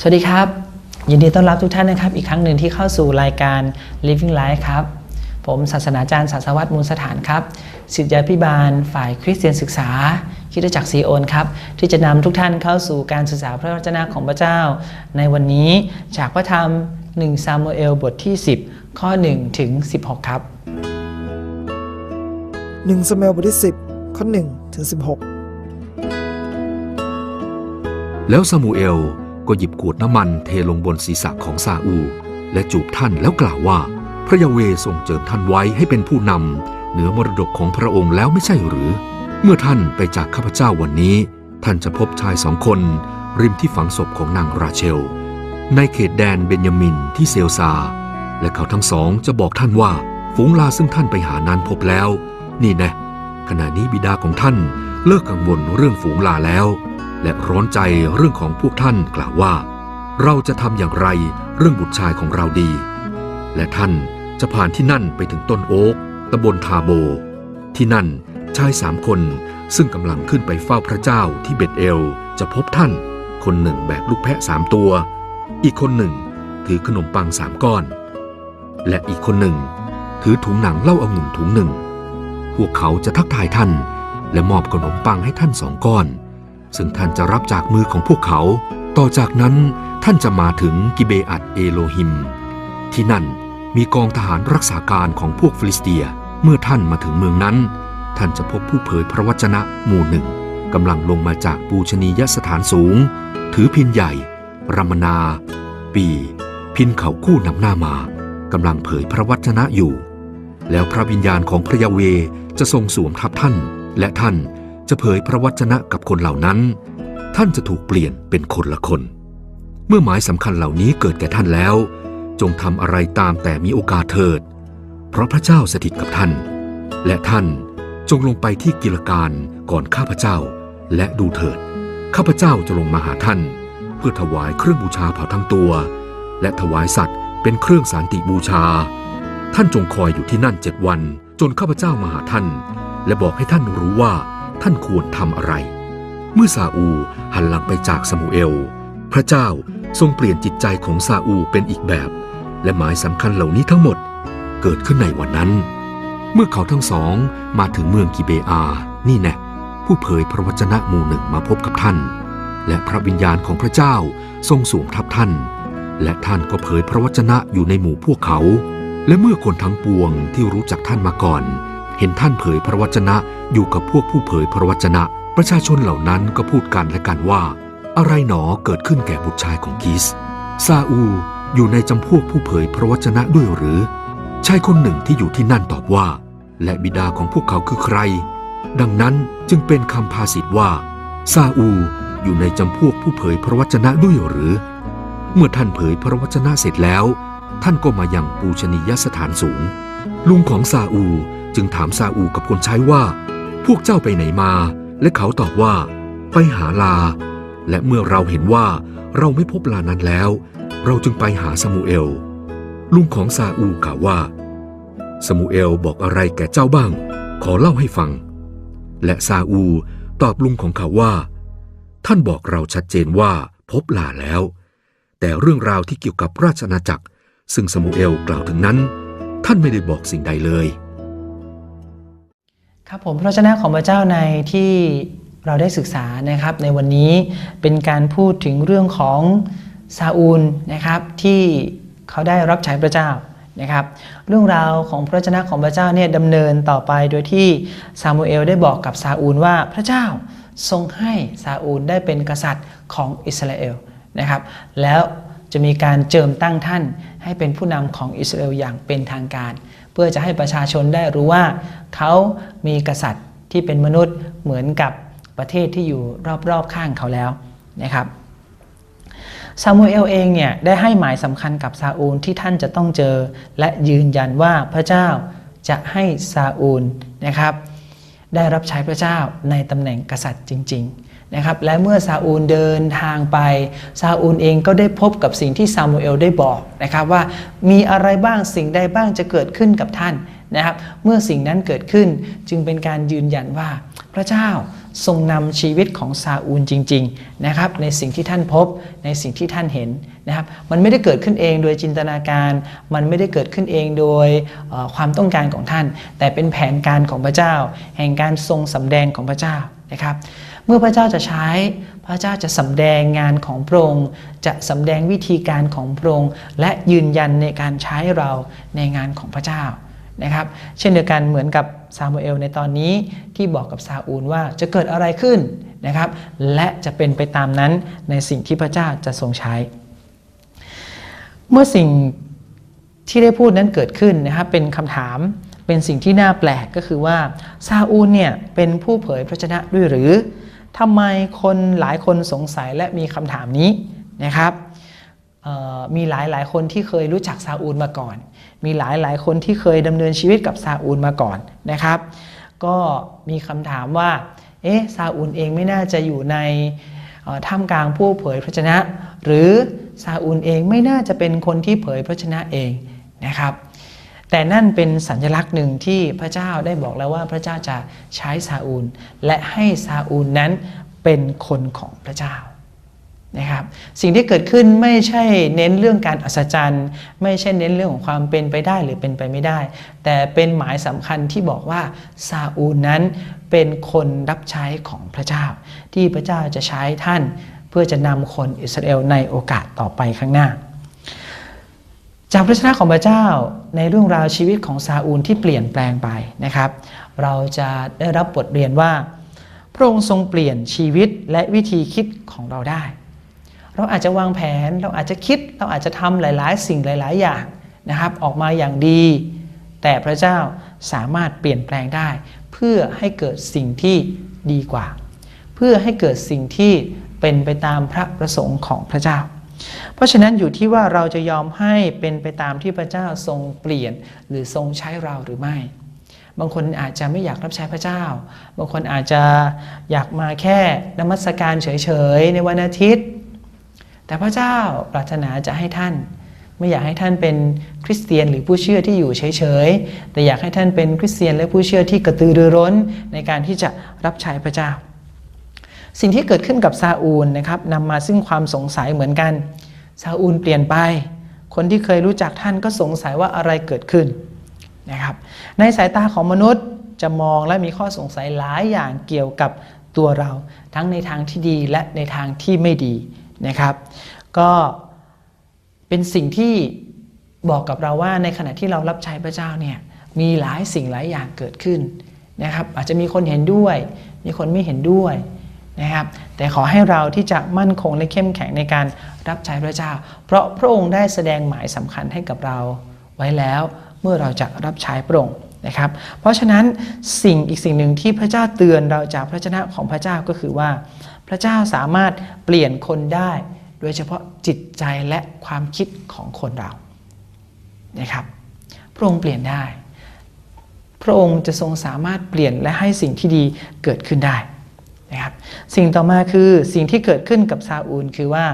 สวัสดีครับ ยินดีต้อนรับทุกท่านนะครับ อีกครั้งหนึ่งที่เข้าสู่รายการ Living Life ครับ ผมศาสนาจารย์ศาสวัตรมูลสถานครับศิษยาพิบาล ฝ่ายคริสเตียนศึกษาคริดจักรซีโอนครับ ที่จะนำทุกท่านเข้าสู่การศึกษาพระวจนะของพระเจ้า ในวันนี้จากพระธรรม 1 ซามูเอลบทที่ 10 ข้อ 1 ถึง 16 ครับ1สมเอลบทที่ 10 ข้อ 1 ถึง 16 แล้วซามูเอล ก็หยิบขวดน้ำมันเทลงบนศีรษะของซาอูลและจูบท่านแล้วกล่าวว่า พระยาเวทรงเจิมท่านไว้ให้เป็นผู้นำเหนือมรดกของพระองค์แล้วไม่ใช่หรือ เมื่อท่านไปจากข้าพเจ้าวันนี้ ท่านจะพบชายสองคน ริมที่ฝังศพของนางราเชล ในเขตแดนเบนยามินที่เซลซา และเขาทั้งสองจะบอกท่านว่าฝูงลาซึ่งท่านไปหานั้นพบแล้ว นี่นะขณะนี้บิดาของท่านเลิกกังวลเรื่องฝูงลาแล้ว และร้อนใจเรื่องของพวกท่านกล่าวว่า เราจะทำอย่างไรเรื่องบุตรชายของเราดี และท่านจะผ่านที่นั่นไปถึงต้นโอ๊กตำบลทาโบ ที่นั่นชายสามคนซึ่งกำลังขึ้นไปเฝ้าพระเจ้าที่เบตเอลจะพบท่าน คนหนึ่งแบกลูกแพะสามตัว อีกคนหนึ่งถือขนมปังสามก้อน และอีกคนหนึ่ง ถือถุงหนังเล้าองุ่นถุงหนึ่ง พวกเขาจะทักทายท่าน และมอบขนมปังให้ท่านสองก้อน ซึ่งท่านจะรับจากมือของพวกเขา ต่อจากนั้นท่านจะมาถึงกิเบอัตเอโลหิม ที่นั่นมีกองทหารรักษาการของพวกฟิลิสเตีย เมื่อท่านมาถึงเมืองนั้น ท่านจะพบผู้เผยพระวจนะหมู่หนึ่งกำลังลงมาจากปูชนียสถานสูง ถือพินใหญ่รามนา ปี พินเขาคู่นำหน้ามากำลังเผยพระวจนะอยู่ แล้วพระวิญญาณของพระยาเวจะทรงสวมทับท่าน และท่าน จะเผยพระวจนะกับคนเหล่านั้น ท่านจะถูกเปลี่ยนเป็นคนละคน เมื่อหมายสำคัญเหล่านี้เกิดแก่ท่านแล้ว จงทำอะไรตามแต่มีโอกาสเถิด เพราะพระเจ้าสถิตกับท่าน และท่านจงลงไปที่กิลการก่อนข้าพเจ้า และดูเถิด ข้าพเจ้าจะลงมาหาท่าน เพื่อถวายเครื่องบูชาเผาทั้งตัว และถวายสัตว์เป็นเครื่องสานติบูชา ท่านจงคอยอยู่ที่นั่นเจ็ดวัน จนข้าพเจ้ามาหาท่าน และบอกให้ท่านรู้ว่า ท่านควรทำอะไร เมื่อซาอูหันหลังไปจากซามูเอล พระเจ้าทรงเปลี่ยนจิตใจของซาอูเป็นอีกแบบ และหมายสำคัญเหล่านี้ทั้งหมดเกิดขึ้นในวันนั้น เมื่อเขาทั้งสองมาถึงเมืองกิเบอา นี่แน่ผู้เผยพระวจนะหมู่หนึ่งมาพบกับท่าน และพระวิญญาณของพระเจ้าทรงสวมทับท่าน และท่านก็เผยพระวจนะอยู่ในหมู่พวกเขา และเมื่อคนทั้งปวงที่รู้จักท่านมาก่อน เห็นท่านเผยพระวจนะอยู่กับพวกผู้เผยพระวจนะ ประชาชนเหล่านั้นก็พูดกันและกันว่า อะไรหนอเกิดขึ้นแก่บุตรชายของกิสซาอูอยู่ในจำพวกผู้เผยพระวจนะด้วยหรือชายคนหนึ่งที่อยู่ที่นั่นตอบว่า และบิดาของพวกเขาคือใคร ดังนั้นจึงเป็นคำภาษิตว่าซาอูอยู่ในจำพวกผู้เผยพระวจนะด้วยหรือ เมื่อท่านเผยพระวจนะเสร็จแล้ว ท่านก็มายังปูชนียสถานสูง ลุงของซาอู จึงถามซาอูกับคนใช้ว่า พวกเจ้าไปไหนมา และเขาตอบว่า ไปหาลา และเมื่อเราเห็นว่าเราไม่พบลานั้นแล้ว เราจึงไปหาสมูเอล ลุงของซาอูกล่าวว่าสมูเอลบอกอะไรแก่เจ้าบ้าง ขอเล่าให้ฟัง และซาอูตอบลุงของเขาว่า ท่านบอกเราชัดเจนว่าพบลาแล้ว แต่เรื่องราวที่เกี่ยวกับราชอาณาจักร ซึ่งสมูเอลกล่าวถึงนั้น ท่านไม่ได้บอกสิ่งใดเลย ครับผมพระวจนะของพระเจ้าในที่เราได้ศึกษานะครับ ในวันนี้เป็นการพูดถึงเรื่องของซาอูลนะครับที่เขาได้รับใช้พระเจ้านะครับ เรื่องราวของพระวจนะของพระเจ้าเนี่ยดำเนินต่อไปโดยที่ซามูเอลได้บอกกับซาอูลว่าพระเจ้าทรงให้ซาอูลได้เป็นกษัตริย์ของอิสราเอลนะครับ แล้วจะมีการเจิมตั้งท่าน ให้เป็นผู้นำของอิสราเอลอย่างเป็นทางการ เพื่อจะให้ประชาชนได้รู้ว่า เขามีกษัตริย์ที่เป็นมนุษย์เหมือนกับประเทศที่อยู่รอบๆข้างเขาแล้วนะครับซามูเอลเองเนี่ยได้ให้หมายสำคัญกับซาอูลที่ท่านจะต้องเจอ และยืนยันว่าพระเจ้าจะให้ซาอูลนะครับ ได้รับใช้พระเจ้าในตำแหน่งกษัตริย์จริง ๆ นะครับและเมื่อซาอูลเดินทางไปซาอูลเองก็ได้พบกับสิ่งที่ซามูเอลได้บอกนะครับว่ามีอะไรบ้างสิ่งใดบ้างจะเกิดขึ้นกับท่านนะครับเมื่อสิ่งนั้นเกิดขึ้นจึงเป็นการยืนยันว่าพระเจ้าทรงนำชีวิตของซาอูลจริงๆนะครับในสิ่งที่ท่านพบในสิ่งที่ท่านเห็นนะครับมันไม่ได้เกิดขึ้นเองโดยจินตนาการ มันไม่ได้เกิดขึ้นเองโดยความต้องการของท่าน แต่เป็นแผนการของพระเจ้า แห่งการทรงสำแดงของพระเจ้านะครับ เมื่อพระเจ้าจะใช้ พระเจ้าจะสำแดงงานของพระองค์ จะสำแดงวิธีการของพระองค์ และยืนยันในการใช้เราในงานของพระเจ้านะครับ เช่นเดียวกันเหมือนกับซามูเอลในตอนนี้ที่บอกกับซาอูลว่าจะเกิดอะไรขึ้นนะครับ และจะเป็นไปตามนั้นในสิ่งที่พระเจ้าจะทรงใช้ เมื่อสิ่งที่ได้พูดนั้นเกิดขึ้นนะครับเป็นคำถามเป็นสิ่งที่น่าแปลกก็คือว่าซาอูลเนี่ยเป็นผู้เผยพระชนะด้วยหรือ ทำไมคนหลายคนสงสัยและมีคำถามนี้นะครับมีหลายหลายคนที่เคยรู้จักซาอูลมาก่อน มีหลายหลายคนที่เคยดำเนินชีวิตกับซาอูลมาก่อนนะครับ ก็มีคำถามว่า เอ๊ะ ซาอูลเองไม่น่าจะอยู่ในท่ามกลางผู้เผยพระชนะ หรือซาอูลเองไม่น่าจะเป็นคนที่เผยพระชนะเองนะครับ แต่นั่นเป็นสัญลักษณ์หนึ่งที่พระเจ้าได้บอกแล้วว่าพระเจ้าจะใช้ซาอูล และให้ซาอูลนั้นเป็นคนของพระเจ้านะครับสิ่งที่เกิดขึ้นไม่ใช่เน้นเรื่องการอัศจรรย์ ไม่ใช่เน้นเรื่องของความเป็นไปได้หรือเป็นไปไม่ได้ แต่เป็นหมายสำคัญที่บอกว่าซาอูลนั้นเป็นคนรับใช้ของพระเจ้า ที่พระเจ้าจะใช้ท่านเพื่อจะนำคนอิสราเอลในโอกาสต่อไปข้างหน้า จากพระชนะของพระเจ้าในเรื่องราวชีวิตของซาอูลที่เปลี่ยนแปลงไปนะครับ เราจะได้รับบทเรียนว่า พระองค์ทรงเปลี่ยนชีวิตและวิธีคิดของเราได้ เราอาจจะวางแผนเราอาจจะคิดเราอาจจะทำหลาย ๆ สิ่งหลาย ๆ อย่างนะครับ ออกมาอย่างดี แต่พระเจ้าสามารถเปลี่ยนแปลงได้ เพื่อให้เกิดสิ่งที่ดีกว่า เพื่อให้เกิดสิ่งที่เป็นไปตามพระประสงค์ของพระเจ้า เพราะฉะนั้นอยู่ที่ว่าเราจะยอมให้เป็นไปตามที่พระเจ้าทรงเปลี่ยนหรือทรงใช้เราหรือไม่ บางคนอาจจะไม่อยากรับใช้พระเจ้า บางคนอาจจะอยากมาแค่นมัสการเฉยๆในวันอาทิตย์ แต่พระเจ้าปรารถนาจะให้ท่าน ไม่อยากให้ท่านเป็นคริสเตียนหรือผู้เชื่อที่อยู่เฉยๆแต่อยากให้ท่านเป็นคริสเตียนและผู้เชื่อที่กระตือรือร้นในการที่จะรับใช้พระเจ้า สิ่งที่เกิดขึ้นกับซาอูลนะครับนำมาซึ่งความสงสัยเหมือนกัน ซาอูลเปลี่ยนไป คนที่เคยรู้จักท่านก็สงสัยว่าอะไรเกิดขึ้นนะครับ ในสายตาของมนุษย์จะมองและมีข้อสงสัยหลายอย่างเกี่ยวกับตัวเรา ทั้งในทางที่ดีและในทางที่ไม่ดีนะครับ ก็เป็นสิ่งที่บอกกับเราว่าในขณะที่เรารับใช้พระเจ้าเนี่ยมีหลายสิ่งหลายอย่างเกิดขึ้นนะครับ อาจจะมีคนเห็นด้วย มีคนไม่เห็นด้วย นะครับ แต่ขอให้เราที่จะมั่นคงและเข้มแข็งในการรับใช้พระเจ้า เพราะพระองค์ได้แสดงหมายสำคัญให้กับเราไว้แล้วเมื่อเราจะรับใช้พระองค์นะครับ เพราะฉะนั้นสิ่งอีกสิ่งหนึ่งที่พระเจ้าเตือนเราจากพระชนะของพระเจ้าก็คือว่า พระเจ้าสามารถเปลี่ยนคนได้ โดยเฉพาะจิตใจและความคิดของคนเรานะครับ พระองค์เปลี่ยนได้ พระองค์จะทรงสามารถเปลี่ยนและให้สิ่งที่ดีเกิดขึ้นได้ สิ่งต่อมาคือสิ่งที่เกิดขึ้นกับซาอูลคือว่า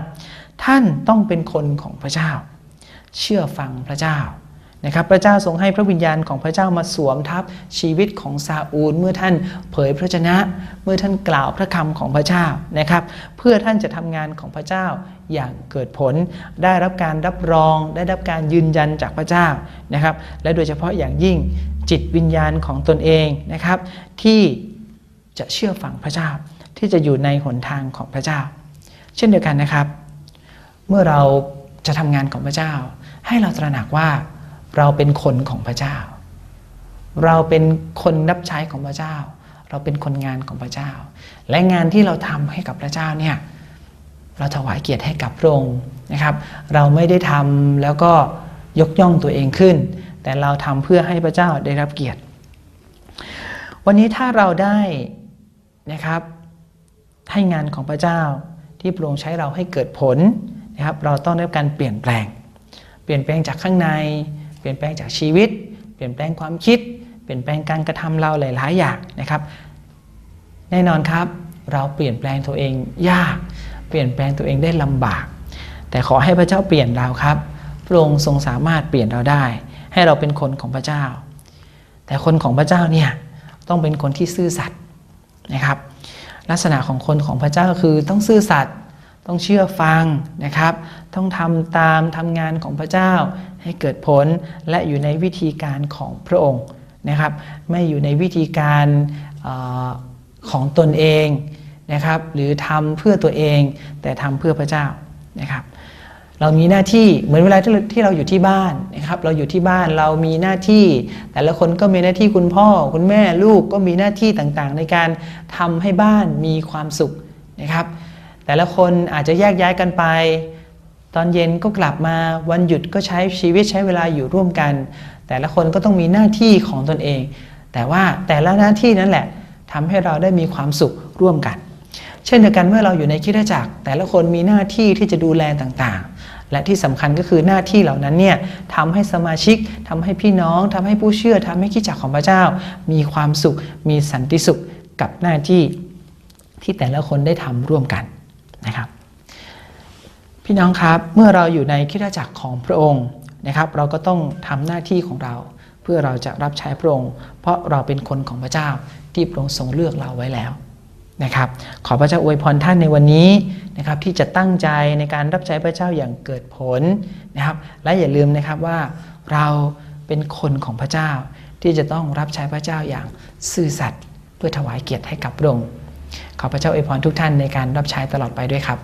ท่านต้องเป็นคนของพระเจ้า เชื่อฟังพระเจ้านะครับพระเจ้าทรงให้พระวิญญาณของพระเจ้ามาสวมทับชีวิตของซาอูล เมื่อท่านเผยพระชนะ เมื่อท่านกล่าวพระคำของพระเจ้านะครับ เพื่อท่านจะทำงานของพระเจ้าอย่างเกิดผล ได้รับการรับรอง ได้รับการยืนยันจากพระเจ้านะครับ และโดยเฉพาะอย่างยิ่งจิตวิญญาณของตนเองนะครับ ที่จะเชื่อฟังพระเจ้า ที่จะอยู่ในหนทางของพระเจ้า เช่นเดียวกันนะครับ เมื่อเราจะทำงานของพระเจ้า ให้เราตระหนักว่าเราเป็นคนของพระเจ้า เราเป็นคนรับใช้ของพระเจ้า เราเป็นคนงานของพระเจ้า และงานที่เราทำให้กับพระเจ้าเนี่ยเราถวายเกียรติให้กับพระองค์นะครับ เราไม่ได้ทำแล้วก็ยกย่องตัวเองขึ้น แต่เราทำเพื่อให้พระเจ้าได้รับเกียรติ วันนี้ถ้าเราได้นะครับ ให้งานของพระเจ้าที่พระองค์ใช้เราให้เกิดผลนะครับ เราต้องได้รับการเปลี่ยนแปลง เปลี่ยนแปลงจากข้างใน เปลี่ยนแปลงจากชีวิต เปลี่ยนแปลงความคิด เปลี่ยนแปลงการกระทำเราหลาย ๆ อย่างนะครับ แน่นอนครับ เราเปลี่ยนแปลงตัวเองยาก เปลี่ยนแปลงตัวเองได้ลำบาก แต่ขอให้พระเจ้าเปลี่ยนเราครับ พระองค์ทรงสามารถเปลี่ยนเราได้ ให้เราเป็นคนของพระเจ้า แต่คนของพระเจ้าเนี่ยต้องเป็นคนที่ซื่อสัตย์นะครับ ลักษณะของคนของพระเจ้าคือต้องซื่อสัตย์ต้องเชื่อฟังนะครับ ต้องทำตามทำงานของพระเจ้าให้เกิดผลและอยู่ในวิธีการของพระองค์นะครับ ไม่อยู่ในวิธีการออของตนเองนะครับ หรือทำเพื่อตัวเองแต่ทำเพื่อพระเจ้านะครับ เรามีหน้าที่เหมือนเวลาที่เราที่เราอยู่ที่บ้านนะครับ เราอยู่ที่บ้านเรามีหน้าที่ แต่ละคนก็มีหน้าที่คุณพ่อ คุณแม่ลูกก็มีหน้าที่ต่างๆ ในการทำให้บ้านมีความสุขนะครับ แต่ละคนอาจจะแยกย้ายกันไป ตอนเย็นก็กลับมาวันหยุดก็ใช้ชีวิตใช้เวลาอยู่ร่วมกัน แต่ละคนก็ต้องมีหน้าที่ของตนเอง แต่ว่าแต่ละหน้าที่นั่นแหละทำให้เราได้มีความสุขร่วมกัน เช่นเดียวกันเมื่อเราอยู่ในคริสตจักรแต่ละคนมีหน้าที่ที่จะดูแลต่างๆ และที่สำคัญก็คือหน้าที่เหล่านั้นเนี่ยทำให้สมาชิกทำให้พี่น้องทำให้ผู้เชื่อทำให้คริสตจักรของพระเจ้า มีความสุข มีสันติสุขกับหน้าที่ที่แต่ละคนได้ทำร่วมกันนะครับ พี่น้องครับเมื่อเราอยู่ในคริสตจักรของพระองค์นะครับ เราก็ต้องทำหน้าที่ของเรา เพื่อเราจะรับใช้พระองค์ เพราะเราเป็นคนของพระเจ้าที่พระองค์ทรงเลือกเราไว้แล้ว นะครับขอพระเจ้าอวยพรท่านในวันนี้นะครับที่จะตั้งใจในการรับใช้พระเจ้าอย่างเกิดผลนะครับและอย่าลืมนะครับว่าเราเป็นคนของพระเจ้าที่จะต้องรับใช้พระเจ้าอย่างซื่อสัตย์เพื่อถวายเกียรติให้กับพระองค์ขอพระเจ้าอวยพรทุกท่านในการรับใช้ตลอดไปด้วยครับ